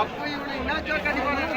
அப்ப இவனு என்ன சோட்டாடி போனாங்க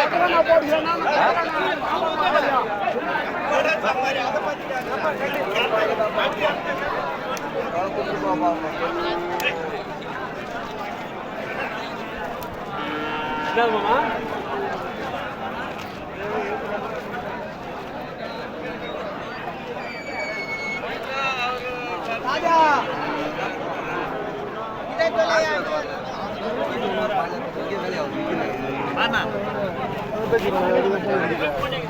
கேட்டாரு, ごめん。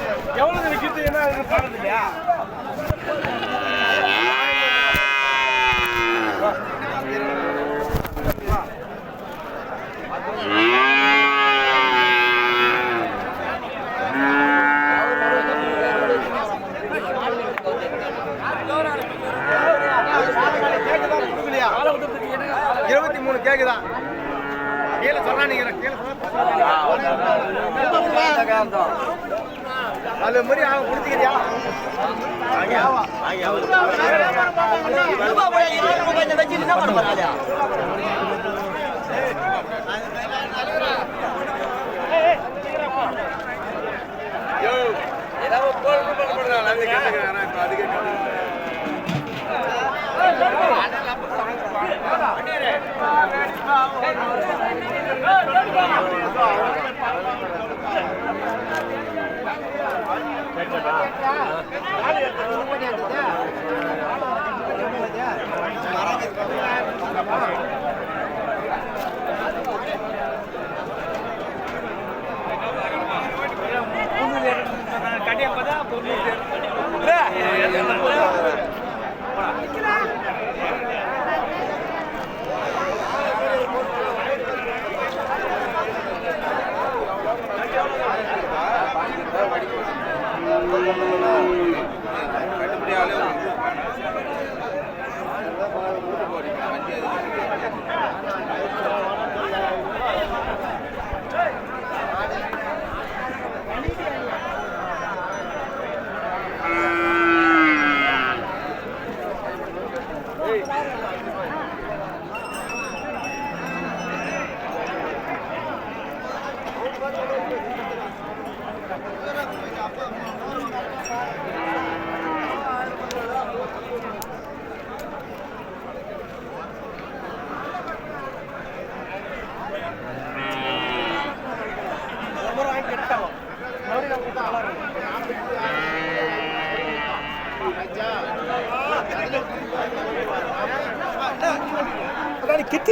எவ்வளவு நிற்கிறது என்ன இது இல்லையா இருபத்தி மூணு கேக்குதா கீழே சொல்றா நீங்க கீழே சொல்றா அது மாதிரி அவன் கொடுத்துக்கிறியா அதுக்கு Yeah.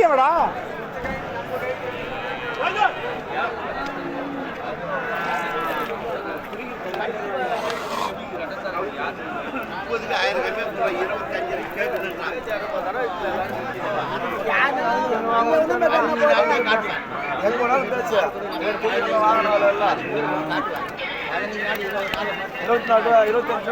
எவடா எங்க பேசு இருபத்தி நாலு இருபத்தஞ்சு.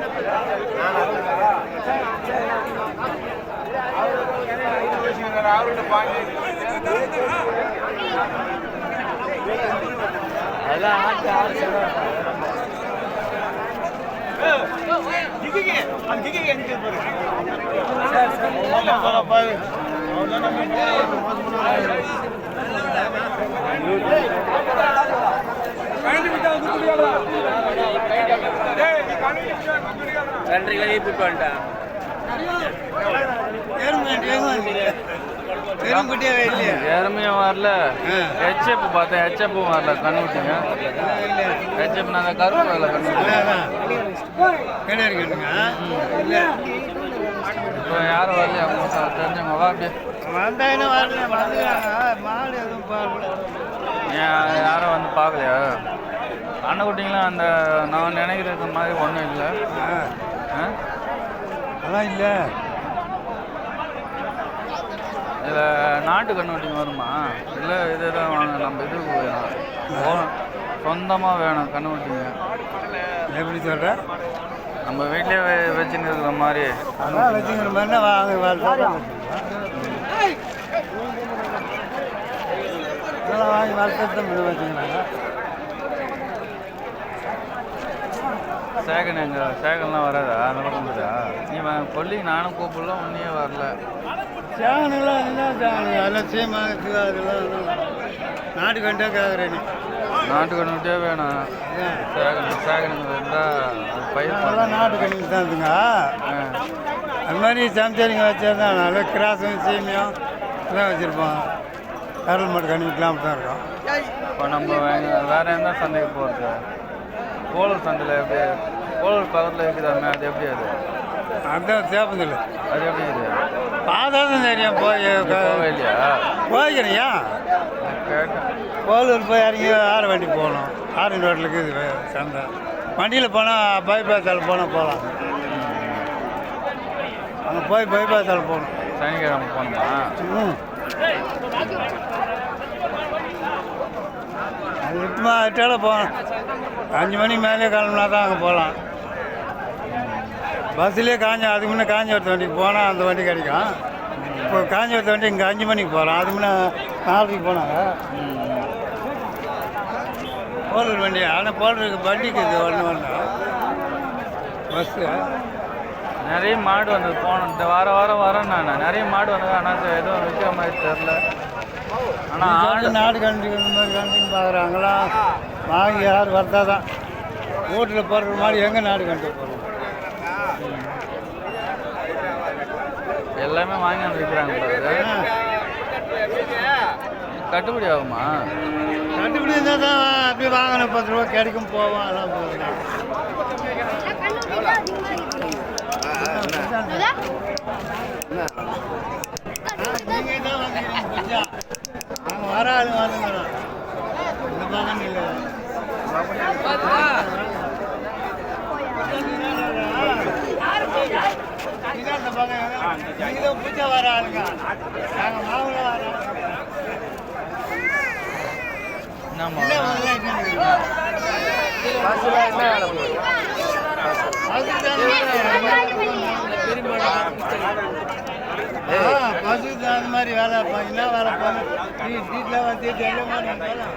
நன்றிகளை கூப்பிட்டு வந்துட்டான் யாருமே வரல. ஹெச்எப் பார்த்தேன். ஹெச்எப்பும் வரல. கண்ணுட்டிங்க ஹெச்எப் அந்த கருப்பு வரல கண்ணு இப்போ யாரும் வரலையா? தெரிஞ்சவங்க வா அப்படியே. ஏன் யாரும் வந்து பார்க்கலையா? அண்ணக்குட்டிங்களாம் அந்த நான் நினைக்கிற மாதிரி ஒன்றும் இல்லை. அதான் இல்லை. இதில் நாட்டு கண்ணுட்டிங்க வருமா? இல்லை இதுதான் வாங்க நம்ம இதுக்கு வேணும் சொந்தமாக வேணும் கண்ணுட்டிங்க எப்படி சொல்ற? நம்ம வீட்லயே வெ- வச்சுன்னு இருக்கிற மாதிரி. அதான் வச்சுக்கிற மாதிரி வாங்க அதெல்லாம் வாங்கி வளர்த்து வச்சுக்கிறாங்க சேகன் எங்க சேகன்லாம் வராதா? அந்த பக்கம் இருக்குதா நீ வா- கொல்லி நானும் கூப்பிடல உன்னையே வரல. சேவனுங்களாம் என்ன சேவனு அதெல்லாம் சீமாங்க அதெல்லாம் நாட்டு கண்டே கேட்குறேன் நாட்டு கண்ணுட்டே வேணும். சேகன் சேகனுங்க இருந்தால் பயிர் அதெல்லாம். நாட்டு கண்ணுக்கு தான் இருக்குங்க. அது மாதிரி சமைச்சரிங்க வச்சா நல்லா கிராஸும் சீமையும் எல்லாம் வச்சுருப்போம். கடல் மாட்டு கண்ணுக்கெலாம் தான் இருக்கும். இப்போ நம்ம வேற எந்த சந்தைக்கு போகிறது கோளூர் சந்தையில் எப்படி கோளூர் பக்கத்தில் இருக்குதாமே அது எப்படி அது? அதுதான் சேப்பந்தில்லை அது எப்படி இது? பாதாதான் தெரியும் போய் போய்க்கிறியா கோலூர் போய் இறங்கி ஆறு வண்டி போகணும். ஆறு ரோட்டில் இருக்குது சந்தை. வண்டியில் போனால் பைபாஸால் போனால் போகலாம். அங்கே போய் பைபாஸால் போகணும். சனிக்கிழமை போகணுமா? ம். அது எட்டுமா எட்டால போகணும். அஞ்சு மணி மேலே கிளம்புனா தான் அங்கே போகலாம். பஸ்ஸிலே காஞ்ச அதுக்கு முன்னே காஞ்சிபுரத்து வண்டிக்கு போனால் அந்த வண்டி கிடைக்கும். இப்போ காஞ்சிபுரத்து வண்டி இங்கே அஞ்சு மணிக்கு போகலாம். அதுக்கு முன்னே நாலரைக்கு போனாங்க. போலூர் வண்டி ஆனால் போலூருக்கு வண்டிக்கு இது ஒன்று ஒன்று. பஸ்ஸு. நிறைய மாடு வந்தது போனோம் இந்த வார வாரம் வரேன் நான். நிறைய மாடு வந்தது. ஆனால் எதுவும் விற்கிற மாதிரி தெரில ஆனால் ஆடு நாடு கண்டி மாதிரி கண்டின்னு பார்க்குறாங்களாம் வாங்கி யார் வர்த்தா தான் வீட்டில் போடுற மாதிரி எங்கே நாடு கண்டு போடுறது? எல்லாமே வாங்கி வந்து விற்கிறாங்க பாரு. கட்டுப்படி ஆகுமா? கண்டுபிடி இருந்தால் தான் அப்படியே வாங்கணும். பத்து ரூபா கிடைக்கும் போவோம் அதெல்லாம் போகலாம் நீங்கள் தான் வாங்கிக்கிறீங்க புரிஞ்சா நாங்கள் வர ஆள் வாங்குங்கிறோம் இந்த பக்கம் இல்லை இதான் இந்த பக்கம் புரிஞ்சா வர ஆளுங்க. நாங்கள் மாவுல வர பசுக்கு அந்த மாதிரி வேலை என்ன வேலை பண்ண வீட்டில் வந்து எல்லாம் மாதிரி போகலாம்.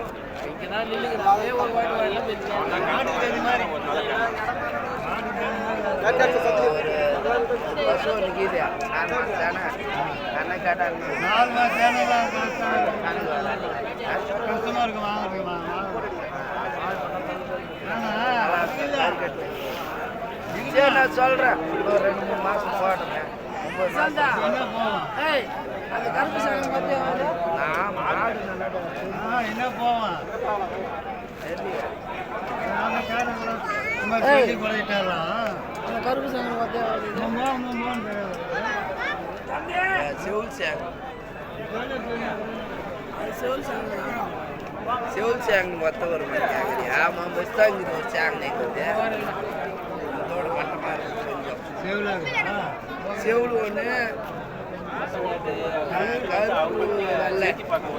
நாட்டுக்கு தகுந்த மாதிரி நாட்டுக்கு தகுந்த மாதிரி பஸ் ஒன்று கீது நான் சொல்றேன் ஒரு ரெண்டு மூணு என்ன என்ன போவான் நாம சும்மா செவுல் சேங். செவுல் சேங் மொத்தம் ஒரு மணி கேட்குறியா ஆமாம் பஸ் தான் இங்கே ஒரு சேங் நிற்குது இதோட மட்டமாக இருக்குது கொஞ்சம். சேவலா ஒன்று கருப்பு வெள்ளை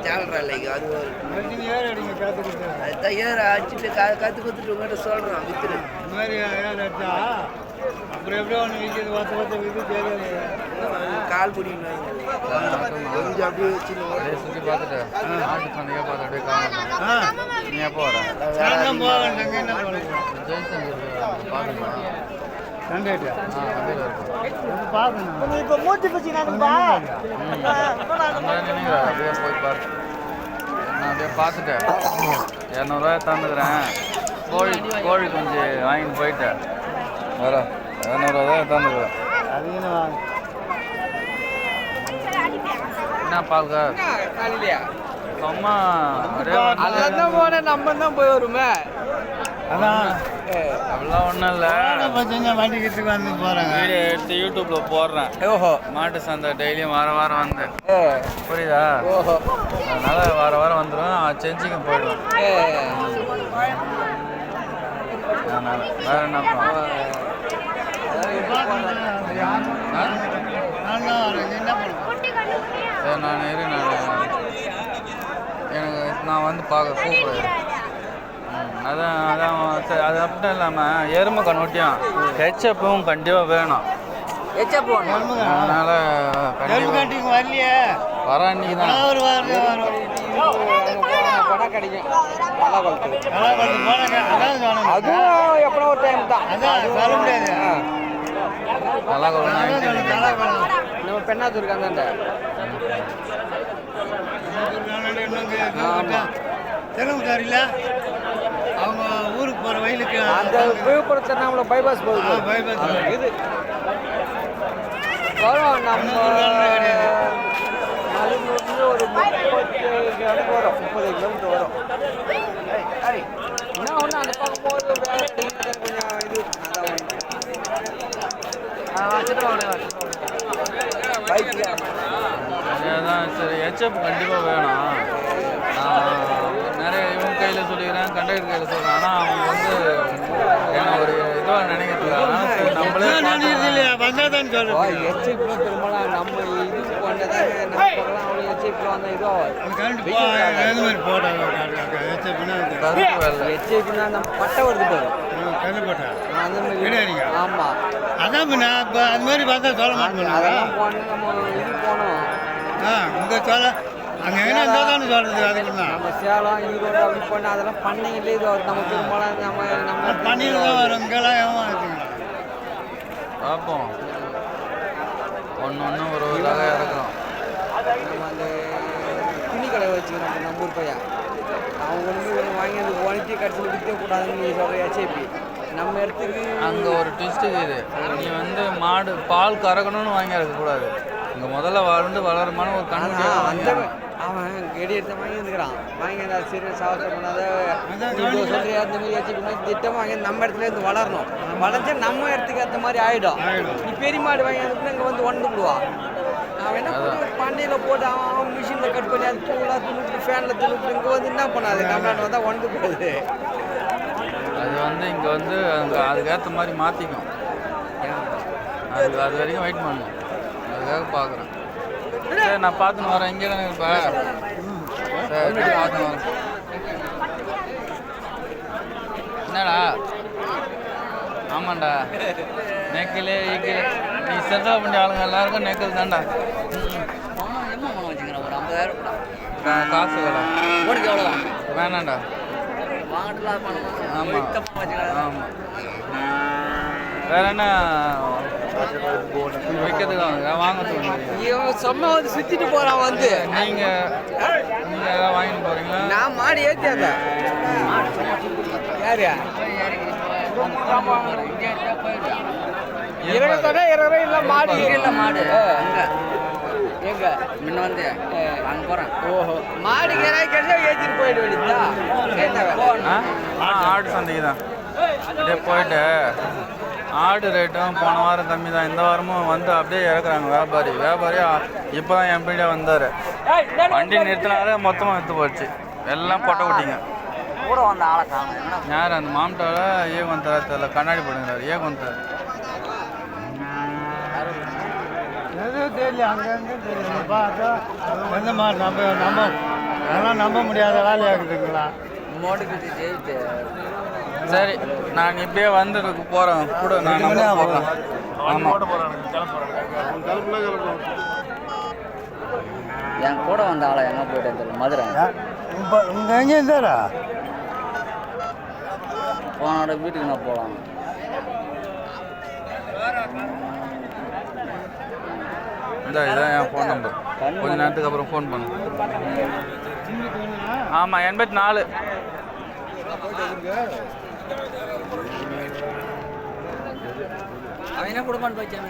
ஜாலரா இல்லைங்க அது ஒரு வெட்டிங் ஏர் அடிங்க? கற்றுக்கிட்டு அது தையார் அடிச்சுட்டு கற்று கொடுத்துட்டு உங்கள்கிட்ட சொல்கிறோம் வித்துரு அப்புறம் எப்படியோ ஒன்று விற்கிது வார்த்தை வார்த்தை விற்று தெரியாது கால் பிடிக்கணும் கொஞ்சம் அப்படியே வச்சுன்னு அப்படியே சுற்றி பார்த்துட்டு நாட்டு சந்தையாக பார்த்து அப்படியே காணும் ஆ. நீ எப்போ வர? சாயந்தரம் போக வேண்டாங்க என்ன பண்ணுறோம் ஜெய்சங்கர் பார்த்துக்கலாம். சண்டேட்டா ஆ வண்டியில் இருக்கும் பார்க்கணும். இப்போ மூச்சு பிடிச்சி அந்த நினைக்கிறேன் அப்படியே போய் பாரு. நான் அப்படியே பார்த்துட்டேன். இரநூறுவா தந்துக்கிறேன். கோழி கோழி கொஞ்சம் வாங்கிட்டு போயிட்டேன். வர இரநூறுவா தந்துக்கிறேன் அது என்ன பால்கா? அப்படியே வந்து போனால் நம்ம தான் போய் வருமே. அதான். அப்படிலாம் ஒன்றும் இல்லை. வண்டி வந்து போகிறாங்க வீடியோ எடுத்து யூடியூப்பில் போடுறேன். ஓஹோ. மாட்டு சந்தை டெய்லியும் வாரம் வாரம் வந்து. புரியுதா? ஓஹோ. அதனால வார வாரம் வந்துடும் செஞ்சுக்க போயிடுவேன். ஏ. அதனால வேற தான் என்ன சரி நான் இரு நான் எனக்கு நான் வந்து பார்க்க கூப்பிடுறேன் அதான் அதான் சரி அது அப்படியும் இல்லாமல் எருமை கண்ணுட்டியும் ஹெச்எப்பும் கண்டிப்பாக வேணும். போகணும் அதனால கண்டிப்பாக வரலையே. வர அன்னைக்கு தான். ஒரு வாரம் வரும் படம் கிடைக்கும் நல்லா சொன்னாங்க அதுவும் எப்போ ஒரு டைம் தான். அதான் சொல்ல முடியாது நல்லா அதான் கொள்ளணும் சொன்னேன், நல்லா பண்ணலாம். நம்ம பெண்ணாத்தூர் இருக்காங்க தெலுங்கு சாரில அவங்க ஊருக்கு போகிற வயலுக்கு அந்த விழுப்புரம் திருவண்ணாமலை பைபாஸ் போகுது. bypass. இது. வரும் நம்ம மலைநூர்லேருந்து ஒரு முப்பத்தி கிலோமீட்டர் வரும். முப்பது கிலோமீட்டர் வரும். என்ன ஒன்று அந்த பக்கம் போகிறது கொஞ்சம் இது. அதான் சரி ஹெச்எப் கண்டிப்பாக வேணும். நான் நிறைய இவங்க கையில் சொல்லிக்கிறேன் கண்டக்டர் கையில் சொல்கிறேன் ஆனால் அவங்க வந்து என்ன ஒரு இதுவாக நினைக்கிறது அதனால சரி நம்மளே நினைக்கிறது இல்லையா? வந்தால் தான் சொல்லுது ஹெச்ஐபியில் பெரும்பாலும் நம்ம கரண்ட் போ இது ஹெச்எப்னா ஹெச்ஐபினா நம்ம பட்டை வருது பாரு. கரண்ட் போட்டா அந்த மாதிரி. ஆமாம் அதான் பின்ன இப்போ அது மாதிரி பார்த்தா சொல்ல மாட்டோம் அதெல்லாம் போனோம் நம்ம இது போனோம். ஆ இங்கே சொல்ல அங்கே இருந்தால் தானே சொல்கிறது அதுக்கு நம்ம சேலம் ஈரோடு அப்படி பண்ண அதெல்லாம் பண்ணைங்களே இது வரும். நம்ம பெரும்பாலும் நம்ம நம்ம தான் வரும். இங்கெல்லாம் ஏமாத்துங்க பார்ப்போம். ஒன்று ஒன்று ஒரு ஒரு இறக்குறோம் நம்ம அந்த துணி கடை வச்சுக்கிறோம் நம்ம ஊர் பையன். அவங்க ஒன்று ஒன்று வாங்கி அந்த உணர்த்தி கடைசியில் விற்கக்கூடாதுன்னு நீ சொல்கிற ஹெச்ஐபி நம்ம இடத்துக்கு அங்கே ஒரு ட்விஸ்ட் இருக்குது நீ வந்து மாடு பால் கறக்கணும்னு வாங்கி இறக்கக்கூடாது இங்கே முதல்ல வளர்ந்து வளருமான ஒரு கண்ணுக்கு அந்த அவன் கெடி எடுத்த வாங்கி வந்துக்கிறான் வாங்கி அந்த சரி சாவத்தை பண்ணாத இதோ சொல்றியா இந்த மாதிரி வச்சுக்கணும் திட்டம் வாங்கி நம்ம இடத்துல இருந்து வளரணும். வளர்ந்தா நம்ம இடத்துக்கு ஏற்ற மாதிரி ஆயிடும். ஆயிடும். நீ பெரிய மாடு வாங்கி வந்து இங்கே வந்து ஒன்று விடுவா பண்ணையில் போட்டு அவன் மிஷினில் கட் பண்ணி அது தூளாக துணுட்டு ஃபேனில் துணுட்டு இங்கே வந்து என்ன பண்ணாது? தமிழ்நாட்டில் வந்தால் ஒன்று போகுது. அது வந்து இங்கே வந்து அங்கே அதுக்கேற்ற மாதிரி மாற்றிக்கும் அது அது வரைக்கும் வெயிட் பண்ணும் அதுக்காக பார்க்குறேன் சரி நான் பார்த்துன்னு வரேன். இங்கே தானே இருப்பேன் சரி பார்த்துன்னு வரேன். என்னடா? ஆமாண்டா. நெக்கிலே ஈக்கிலே நீ செட்டில் பண்ணி ஆளுங்க எல்லாருக்கும் நெக்கல் தான்டா. என்ன பண்ண வச்சுக்கிறேன் ஒரு ஐம்பதாயிரம் காசு வேலை ஓடுக்கு எவ்வளோ வேணாண்டா வாங்கலாம் ஆமாம் ஆமாம் வேற என்ன விற்கிறதுக்கு வாங்க சும்மா வந்து சுத்திட்டு போறான் வந்து. நீங்கள் ஏதாவது வாங்கிட்டு போகிறீங்களா நான் மாடி ஏத்தியாத யாரு? இருபத்தொன்னே இருபது இல்ல மாடு. இல்ல மாடு. எங்க முன்ன வந்து அங்க போறேன். ஓஹோ. மாடு ஏதாவது கிடைச்சா ஏத்திட்டு போயிட வேண்டியதா ஆடு சந்தைக்கு தான் அப்படியே போயிட்டு ஆடு ரேட்டும் போன வாரம் கம்மி தான் இந்த வாரமும் வந்து அப்படியே இறக்குறாங்க வியாபாரி. வியாபாரி இப்போ தான் எம்பிடியாக வந்தார். வண்டி நிறுத்தினாலே மொத்தமாக விற்று போச்சு. எல்லாம் பொட்டை குட்டிங்க. கூட வந்த ஆளை காணும். யார்? அந்த மாமட்டாவில் ஏக வந்தாரா தெரியல. கண்ணாடி போடுங்கிறார் ஏக வந்தார் எதுவும் தெரியல அங்கங்கே தெரியல பார்த்தா எந்த மாதிரி நம்ப நம்ப அதெல்லாம் நம்ப முடியாத வேலையாகுதுங்களா மோட்டுக்கு ஜெயிட்டு சரி நான் இப்படியே வந்து போகிறேன் கூட நான் ஆமாம் என் கூட வந்த ஆளை எங்க போயிட்டு தெரியல. மதுரை. இப்போ இங்கே எங்கே இருந்தாரா? போனோட வீட்டுக்கு நான் போகலாம் இந்த இதான் என் ஃபோன் நம்பர் கொஞ்ச நேரத்துக்கு அப்புறம் ஃபோன் பண்ணு. ஆமாம் எண்பத்தி நாலு அவன் என்ன கொடுப்பான்னு போயிச்சான்